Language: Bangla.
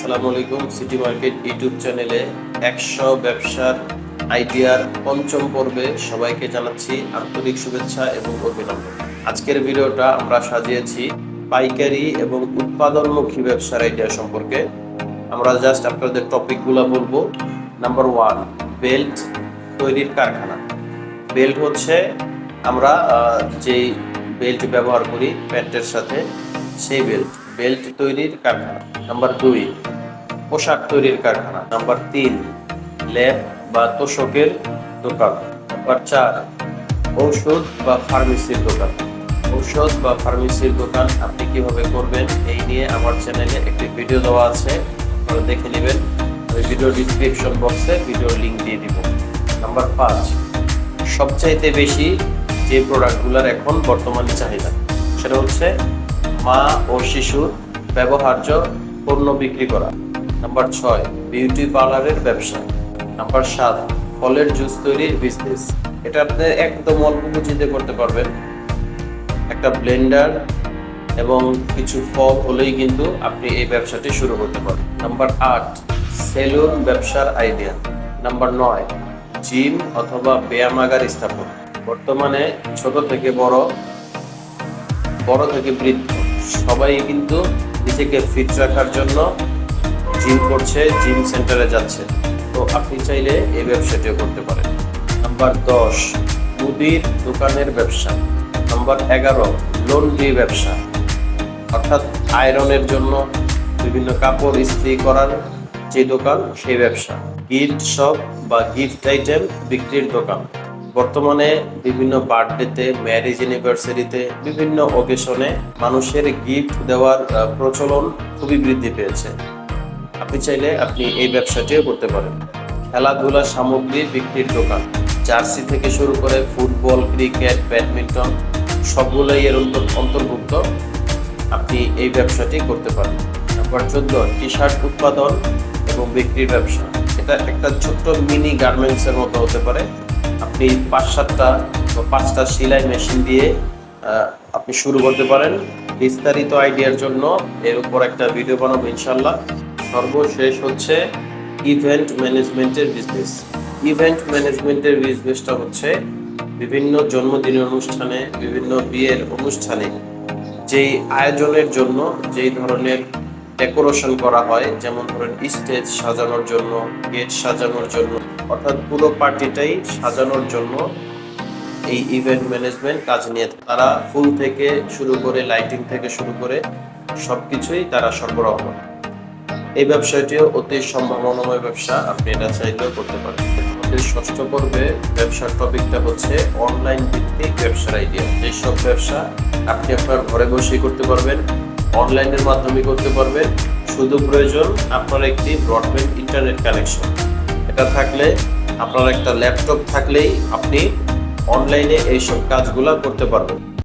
আসসালামু আলাইকুম, সিটি মার্কেট ইউটিউব চ্যানেলে একশো ব্যবসার আইডিয়ার পঞ্চম পর্বে সবাইকে জানাচ্ছি আন্তরিক শুভেচ্ছা এবং অভিনন্দন। আজকের ভিডিওটা আমরা সাজিয়েছি পাইকারি এবং উৎপাদনমুখী ব্যবসার আইডিয়া সম্পর্কে। আমরা জাস্ট আপনাদের টপিকগুলো বলব। নাম্বার ওয়ান বেল্ট তৈরির কারখানা। বেল্ট হচ্ছে আমরা যেই বেল্ট ব্যবহার করি প্যান্টের সাথে, সেই বেল্ট বেল্ট তৈরির কারখানা। নাম্বার দুই, পোশাক তৈরির কারখানা। নাম্বার তিন, ল্যাব বা তোষকের দোকান। নাম্বার চার, ঔষধ বা ফার্মেসির দোকান। ঔষধ বা ফার্মেসির দোকান আপনি কীভাবে করবেন এই নিয়ে আমার চ্যানেলে একটি ভিডিও দেওয়া আছে। আপনারা দেখে নেবেন। ওই ভিডিও ডিসক্রিপশন বক্সে ভিডিওর লিংক দিয়ে দিব। নাম্বার পাঁচ, সবচাইতে বেশি যে প্রোডাক্টগুলোর এখন বর্তমানে চাহিদা, সেটা হচ্ছে মা ও শিশুর ব্যবহার্য পণ্য বিক্রি করা। নাম্বার ছয়, বিউটি পার্লারের ব্যবসা। নাম্বার সাত, ফলের জুস তৈরির বিজনেস এটা আপনি একদম অল্প পুঁজিতে করতে পারবেন। একটা ব্লেন্ডার এবং কিছু ফল হলেই কিন্তু আপনি এই ব্যবসাটি শুরু করতে পারেন নাম্বার আট, সেলুন ব্যবসার আইডিয়া নাম্বার নয়, জিম অথবা ব্যায়ামাগার স্থাপন। বর্তমানে ছোট থেকে বড় বড় থেকে বৃদ্ধ। সবাই কিন্তু নিজেকে ফিট রাখার জন্য জিম করছে জিম সেন্টারে যাচ্ছে। তো আপনি চাইলে এই ব্যবসাটিও করতে পারেন। নাম্বার দশ, মুদির দোকানের ব্যবসা। নাম্বার এগারো লন্ড্রি ব্যবসা। অর্থাৎ আয়রনের জন্য বিভিন্ন কাপড় ইস্ত্রি করার যে দোকান, সেই ব্যবসা। গিফট শপ বা গিফট আইটেম বিক্রির দোকান। বর্তমানে বিভিন্ন বার্থডেতে, ম্যারেজ অ্যানিভার্সারিতে, বিভিন্ন অকেশনে মানুষের গিফট দেওয়ার প্রচলন খুবই বৃদ্ধি পেয়েছে। আপনি চাইলে আপনি এই ব্যবসাটিও করতে পারেন। খেলাধুলা সামগ্রী বিক্রির দোকান, জার্সি থেকে শুরু করে ফুটবল, ক্রিকেট, ব্যাডমিন্টন, সবগুলোই এর অন্তর- অন্তর্ভুক্ত। আপনি এই ব্যবসাটি করতে পারেন। নাম্বার চোদ্দ টি শার্ট উৎপাদন এবং বিক্রির ব্যবসা। এটা একটা ছোট্ট মিনি গার্মেন্টসের মতো হতে পারে। আপনি পাঁচ সাতটা বা পাঁচটা সেলাই মেশিন দিয়ে আপনি শুরু করতে পারেন। বিস্তারিত আইডিয়ার জন্য এর উপর একটা ভিডিও বানাবো ইনশাল্লাহ সর্বশেষ হচ্ছে ইভেন্ট ম্যানেজমেন্টের বিজনেস ইভেন্ট ম্যানেজমেন্টের বিজনেসটা হচ্ছে বিভিন্ন জন্মদিনের অনুষ্ঠানে, বিভিন্ন বিয়ের অনুষ্ঠানে যেই আয়োজনের জন্য, যেই ধরনের ডেকোরেশন করা হয়, যেমন ধরেন স্টেজ সাজানোর জন্য, গেট সাজানোর জন্য, অর্থাৎ পুরো পার্টিটাই সাজানোর জন্য এই ইভেন্ট ম্যানেজমেন্ট কাজ নিয়ে। তারা ফুল থেকে শুরু করে লাইটিং থেকে শুরু করে সবকিছুই তারা সরবরাহ করে। এই ব্যবসাটিও অতি সম্ভাবনাময় ব্যবসা, আপনি এটা চাইলেও করতে পারেন। ষষ্ঠ পর্বে ব্যবসার টপিকটা হচ্ছে অনলাইন ভিত্তিক ব্যবসার আইডিয়া যেসব ব্যবসা আপনি আপনার ঘরে বসেই করতে পারবেন অনলাইনের মাধ্যমে করতে পারবেন। শুধু প্রয়োজন আপনার একটি ব্রডব্যান্ড ইন্টারনেট কানেকশন এটা থাকলে, আপনার একটা ল্যাপটপ থাকলেই আপনি অনলাইনে এইসব কাজগুলো করতে পারবেন।